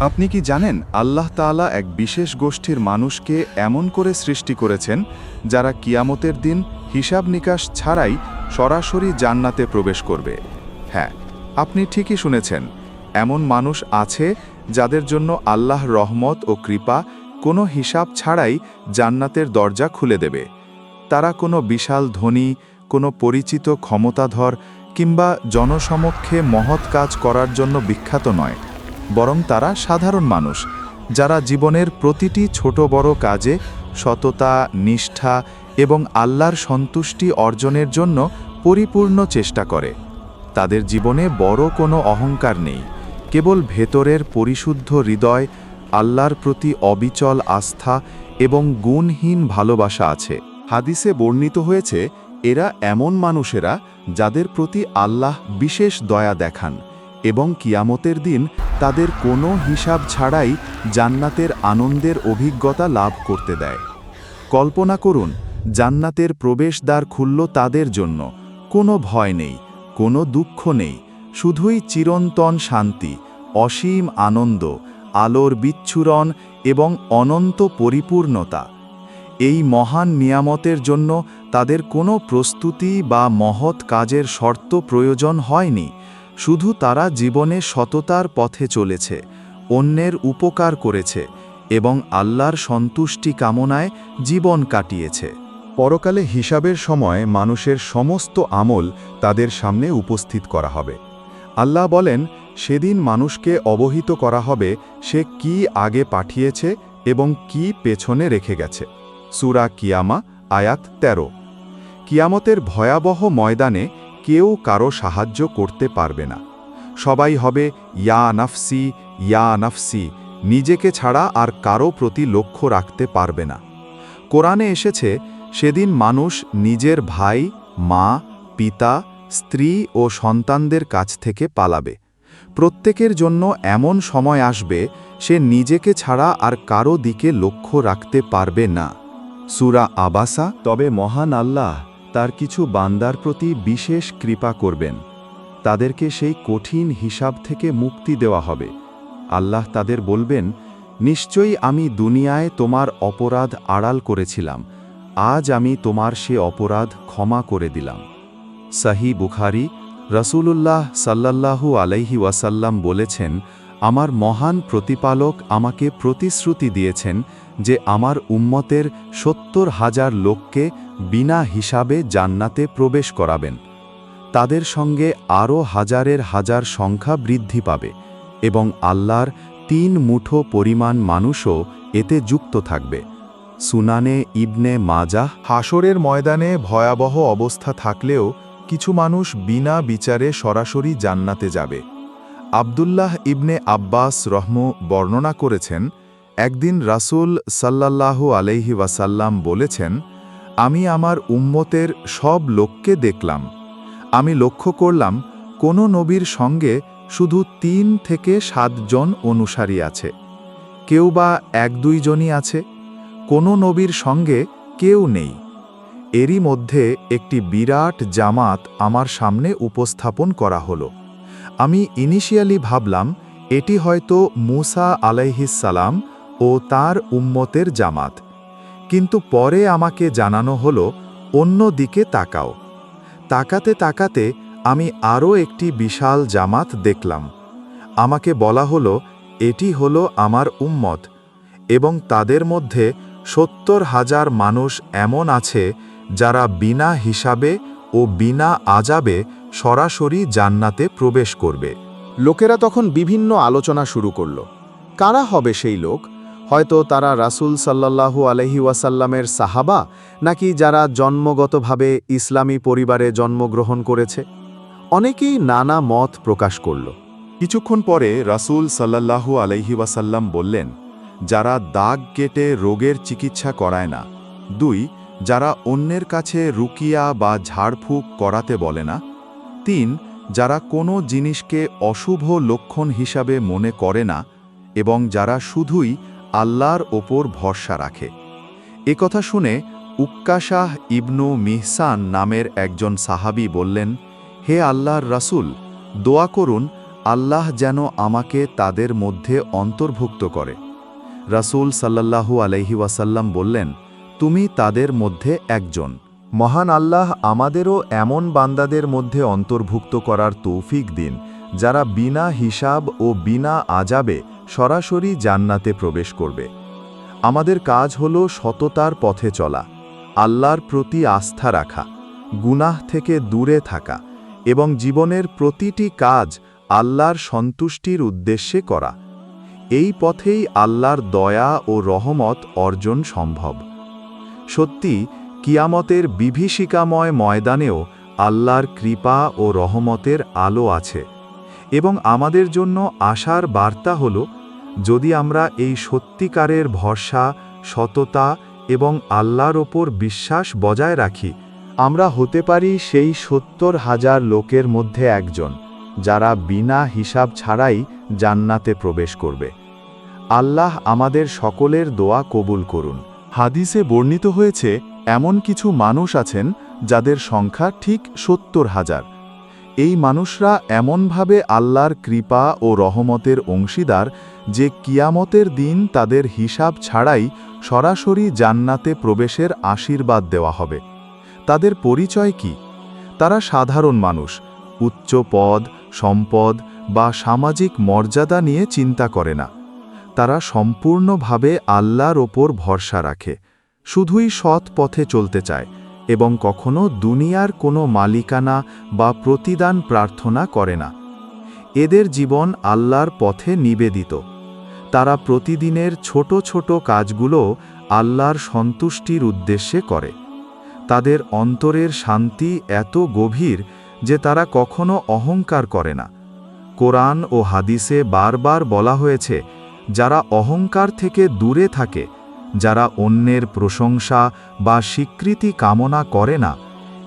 আপনি কি জানেন আল্লাহ তাআলা এক বিশেষ গোষ্ঠীর মানুষকে এমন করে সৃষ্টি করেছেন, যারা কিয়ামতের দিন হিসাব নিকাশ ছাড়াই সরাসরি জান্নাতে প্রবেশ করবে? হ্যাঁ আপনি ঠিকই শুনেছেন, এমন মানুষ আছে যাদের জন্য আল্লাহ রহমত ও কৃপা কোনো হিসাব ছাড়াই জান্নাতের দরজা খুলে দেবে। তারা কোনো বিশাল ধনী, কোনো পরিচিত ক্ষমতাধর কিংবা জনসমক্ষে মহৎ কাজ করার জন্য বিখ্যাত নয়। বরং তারা সাধারণ মানুষ, যারা জীবনের প্রতিটি ছোট বড় কাজে সততা, নিষ্ঠা এবং আল্লাহর সন্তুষ্টি অর্জনের জন্য পরিপূর্ণ চেষ্টা করে। তাদের জীবনে বড় কোনো অহংকার নেই, কেবল ভেতরের পরিশুদ্ধ হৃদয়, আল্লাহর প্রতি অবিচল আস্থা এবং গুণহীন ভালোবাসা আছে। হাদিসে বর্ণিত হয়েছে, এরা এমন মানুষেরা যাদের প্রতি আল্লাহ বিশেষ দয়া দেখান এবং কিয়ামতের দিন তাদের কোনো হিসাব ছাড়াই জান্নাতের আনন্দের অভিজ্ঞতা লাভ করতে দেয়। কল্পনা করুন, জান্নাতের প্রবেশদ্বার খুলল তাদের জন্য। কোনো ভয় নেই, কোনো দুঃখ নেই, শুধুই চিরন্তন শান্তি, অসীম আনন্দ, আলোর বিচ্ছুরণ এবং অনন্ত পরিপূর্ণতা। এই মহান নিয়ামতের জন্য তাদের কোনো প্রস্তুতি বা মহৎ কাজের শর্ত প্রয়োজন হয়নি। শুধু তারা জীবনে সততার পথে চলেছে, অন্যের উপকার করেছে এবং আল্লাহর সন্তুষ্টি কামনায় জীবন কাটিয়েছে। পরকালে হিসাবের সময় মানুষের সমস্ত আমল তাদের সামনে উপস্থিত করা হবে। আল্লাহ বলেন, সেদিন মানুষকে অবহিত করা হবে সে কি আগে পাঠিয়েছে এবং কি পেছনে রেখে গেছে। সুরা কিয়ামা, আয়াত ১৩ কিয়ামতের ভয়াবহ ময়দানে কেউ কারও সাহায্য করতে পারবে না। সবাই হবে, ইয়া নাফসি ইয়া নাফসি, নিজেকে ছাড়া আর কারও প্রতি লক্ষ্য রাখতে পারবে না। কোরআনে এসেছে, সেদিন মানুষ নিজের ভাই, মা, পিতা, স্ত্রী ও সন্তানদের কাছ থেকে পালাবে। প্রত্যেকের জন্য এমন সময় আসবে, সে নিজেকে ছাড়া আর কারও দিকে লক্ষ্য রাখতে পারবে না। সুরা আবাসা, তবে মহান আল্লাহ তার কিছু বান্দার প্রতি বিশেষ কৃপা করবেন। তাদেরকে সেই কঠিন হিসাব থেকে মুক্তি দেওয়া হবে। আল্লাহ তাদের বলবেন, নিশ্চয়ই আমি দুনিয়ায় তোমার অপরাধ আড়াল করেছিলাম। আজ আমি তোমার সে অপরাধ ক্ষমা করে দিলাম। সাহি বুখারি রসুলুল্লাহ সাল্লাল্লাহু আলাইহি ওয়াসাল্লাম বলেছেন, আমার মহান প্রতিপালক আমাকে প্রতিশ্রুতি দিয়েছেন যে আমার উম্মতের সত্তর হাজার লোককে বিনা হিসাবে জান্নাতে প্রবেশ করাবেন। তাদের সঙ্গে আরও হাজারের হাজার সংখ্যা বৃদ্ধি পাবে এবং আল্লাহর তিন মুঠো পরিমাণ মানুষও এতে যুক্ত থাকবে। সুনানে ইবনে মাজাহ হাসরের ময়দানে ভয়াবহ অবস্থা থাকলেও কিছু মানুষ বিনা বিচারে সরাসরি জান্নাতে যাবে। আবদুল্লাহ ইবনে আব্বাস রহম বর্ণনা করেছেন, একদিন রাসূল সাল্লাল্লাহু আলাইহি ওয়াসাল্লাম বলেছেন আমি আমার উম্মতের সব লোককে দেখলাম। আমি লক্ষ্য করলাম, কোনো নবীর সঙ্গে শুধু তিন থেকে সাতজন অনুসারী আছে। কেউ বা এক দুইজনই আছে, কোনো নবীর সঙ্গে কেউ নেই। এরই মধ্যে একটি বিরাট জামাত আমার সামনে উপস্থাপন করা হলো। আমি ইনিশিয়ালি ভাবলাম, এটি হয়তো মুসা আলাইহিসালাম ও তার উম্মতের জামাত। কিন্তু পরে আমাকে জানানো হলো, অন্য দিকে তাকাও। তাকাতে তাকাতে আমি আরও একটি বিশাল জামাত দেখলাম। আমাকে বলা হলো, এটি হলো আমার উম্মত এবং তাদের মধ্যে সত্তর হাজার মানুষ এমন আছে যারা বিনা হিসাবে ও বিনা আজাবে সরাসরি জান্নাতে প্রবেশ করবে। লোকেরা তখন বিভিন্ন আলোচনা শুরু করল। কারা হবে সেই লোক? হয়তো তারা রাসূল সাল্লাল্লাহু আলহি ওয়াসাল্লামের সাহাবা নাকি যারা জন্মগতভাবে ইসলামী পরিবারে জন্মগ্রহণ করেছে? অনেকেই নানা মত প্রকাশ করল। কিছুক্ষণ পরে রাসূল সাল্লাল্লাহু আলাইহি ওয়াসাল্লাম বললেন, যারা দাগ কেটে রোগের চিকিৎসা করায় না, দুই, যারা অন্যের কাছে রুকিয়া বা ঝাড়ফুঁক করাতে বলে না, তিন, যারা কোনো জিনিসকে অশুভ লক্ষণ হিসাবে মনে করে না এবং যারা শুধুই আল্লাহর ওপর ভরসা রাখে। কথা শুনে উক্কাশাহ ইবনু মিহসান নামের একজন সাহাবী বললেন, হে আল্লাহর রাসূল, দোয়া করুন, আল্লাহ যেন আমাকে তাদের মধ্যে অন্তর্ভুক্ত করে। রাসূল সাল্লাল্লাহু আলাইহি ওয়াসাল্লাম বললেন, তুমি তাদের মধ্যে একজন। মহান আল্লাহ আমাদেরও এমন বান্দাদের মধ্যে অন্তর্ভুক্ত করার তৌফিক দিন, যারা বিনা হিসাব ও বিনা আজাবে সরাসরি জান্নাতে প্রবেশ করবে। আমাদের কাজ হল সততার পথে চলা, আল্লাহর প্রতি আস্থা রাখা, গুনাহ থেকে দূরে থাকা এবং জীবনের প্রতিটি কাজ আল্লাহর সন্তুষ্টির উদ্দেশ্যে করা। এই পথেই আল্লাহর দয়া ও রহমত অর্জন সম্ভব। সত্যি, কিয়ামতের বিভীষিকাময় ময়দানেও আল্লাহর কৃপা ও রহমতের আলো আছে এবং আমাদের জন্য আশার বার্তা হল যদি আমরা এই সত্যিকারের ভরসা, সততা এবং আল্লাহর ওপর বিশ্বাস বজায় রাখি, আমরা হতে পারি সেই সত্তর হাজার লোকের মধ্যে একজন, যারা বিনা হিসাব ছাড়াই জান্নাতে প্রবেশ করবে। আল্লাহ আমাদের সকলের দোয়া কবুল করুন। হাদিসে বর্ণিত হয়েছে, এমন কিছু মানুষ আছেন, যাদের সংখ্যা ঠিক সত্তর হাজার। এই মানুষরা এমনভাবে আল্লাহর কৃপা ও রহমতের অংশীদার যে কিয়ামতের দিন তাদের হিসাব ছাড়াই সরাসরি জান্নাতে প্রবেশের আশীর্বাদ দেওয়া হবে। তাদের পরিচয় কি? তারা সাধারণ মানুষ, উচ্চ পদ, সম্পদ বা সামাজিক মর্যাদা নিয়ে চিন্তা করে না। তারা সম্পূর্ণভাবে আল্লাহর ওপর ভরসা রাখে, শুধুই সৎ পথে চলতে চায় এবং কখনো দুনিয়ার কোনো মালিকানা বা প্রতিদান প্রার্থনা করে না। এদের জীবন আল্লাহর পথে নিবেদিত। তারা প্রতিদিনের ছোট ছোট কাজগুলো আল্লাহর সন্তুষ্টির উদ্দেশ্যে করে। তাদের অন্তরের শান্তি এত গভীর যে তারা কখনো অহংকার করে না। কোরআন ও হাদিসে বারবার বলা হয়েছে, যারা অহংকার থেকে দূরে থাকে, যারা অন্যের প্রশংসা বা স্বীকৃতি কামনা করে না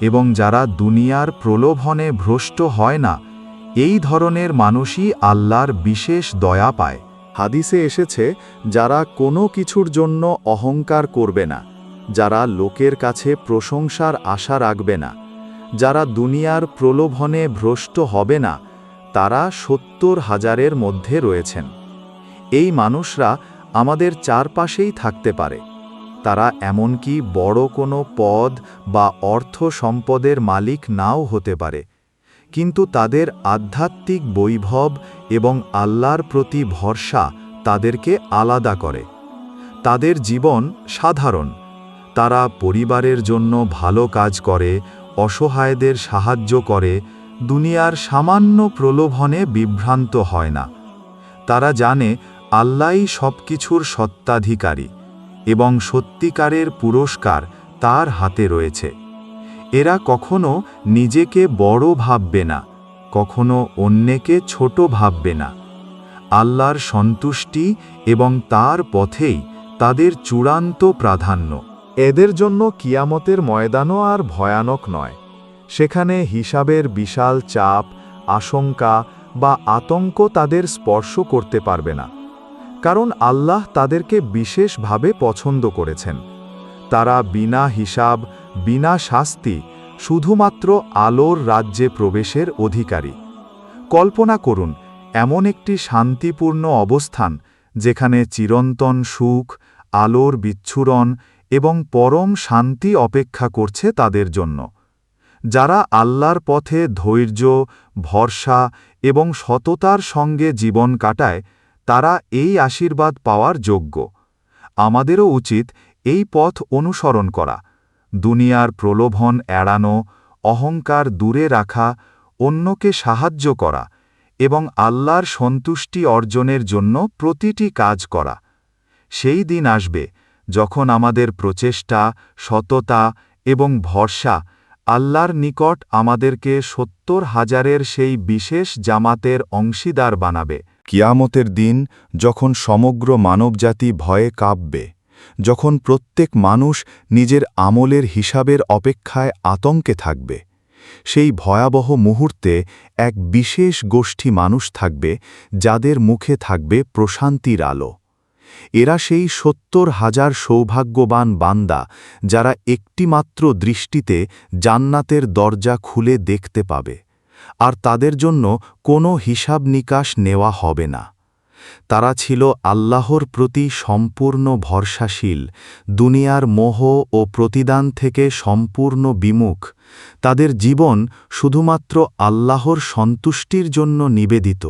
এবং যারা দুনিয়ার প্রলোভনে ভ্রষ্ট হয় না, এই ধরনের মানুষই আল্লাহর বিশেষ দয়া পায়। হাদিসে এসেছে, যারা কোনো কিছুর জন্য অহংকার করবে না, যারা লোকের কাছে প্রশংসার আশা রাখবে না, যারা দুনিয়ার প্রলোভনে ভ্রষ্ট হবে না, তারা সত্তর হাজারের মধ্যে রয়েছেন। এই মানুষরা আমাদের চারপাশেই থাকতে পারে। তারা এমনকি বড় কোনো পদ বা অর্থ সম্পদের মালিক নাও হতে পারে। কিন্তু তাদের আধ্যাত্মিক বৈভব এবং আল্লাহর প্রতি ভরসা তাদেরকে আলাদা করে। তাদের জীবন সাধারণ। তারা পরিবারের জন্য ভালো কাজ করে, অসহায়দের সাহায্য করে, দুনিয়ার সামান্য প্রলোভনে বিভ্রান্ত হয় না। তারা জানে আল্লাহই সব কিছুর সত্ত্বাধিকারী এবং সত্যিকারের পুরস্কার তার হাতে রয়েছে। এরা কখনো নিজেকে বড় ভাববে না, কখনো অন্যকে ছোট ভাববে না। আল্লাহর সন্তুষ্টি এবং তার পথেই তাদের চূড়ান্ত প্রাধান্য। এদের জন্য কিয়ামতের ময়দানও আর ভয়ানক নয়। সেখানে হিসাবের বিশাল চাপ, আশঙ্কা বা আতঙ্ক তাদের স্পর্শ করতে পারবে না। কারণ আল্লাহ তাদেরকে বিশেষভাবে পছন্দ করেছেন। তারা বিনা হিসাব বিনা শাস্তি শুধুমাত্র আলোর রাজ্যে প্রবেশের অধিকারী। কল্পনা করুন, এমন একটি শান্তিপূর্ণ অবস্থান যেখানে চিরন্তন সুখ, আলোর বিচ্ছুরণ এবং পরম শান্তি অপেক্ষা করছে তাদের জন্য। যারা আল্লাহর পথে ধৈর্য, ভরসা এবং সততার সঙ্গে জীবন কাটায়, তারা এই আশীর্বাদ পাওয়ার যোগ্য। আমাদেরও উচিত এই পথ অনুসরণ করা। দুনিয়ার প্রলোভন এড়ানো, অহংকার দূরে রাখা, অন্যকে সাহায্য করা এবং আল্লাহর সন্তুষ্টি অর্জনের জন্য প্রতিটি কাজ করা। সেই দিন আসবে যখন আমাদের প্রচেষ্টা, সততা এবং ভরসা আল্লাহর নিকট আমাদেরকে সত্তর হাজারের সেই বিশেষ জামাতের অংশীদার বানাবে। কিয়ামতের দিন যখন সমগ্র মানবজাতি ভয়ে কাঁপবে। যখন প্রত্যেক মানুষ নিজের আমলের হিসাবের অপেক্ষায় আতঙ্কে থাকবে, সেই ভয়াবহ মুহূর্তে এক বিশেষ গোষ্ঠী মানুষ থাকবে যাদের মুখে থাকবে প্রশান্তির আলো। এরা সেই সত্তর হাজার সৌভাগ্যবান বান্দা যারা একটিমাত্র দৃষ্টিতে জান্নাতের দরজা খুলে দেখতে পাবে, আর তাদের জন্য কোনো হিসাব নিকাশ নেওয়া হবে না। তারা ছিল আল্লাহর প্রতি সম্পূর্ণ ভরসাশীল, দুনিয়ার মোহ ও প্রতিদান থেকে সম্পূর্ণ বিমুখ। তাদের জীবন শুধুমাত্র আল্লাহর সন্তুষ্টির জন্য নিবেদিত।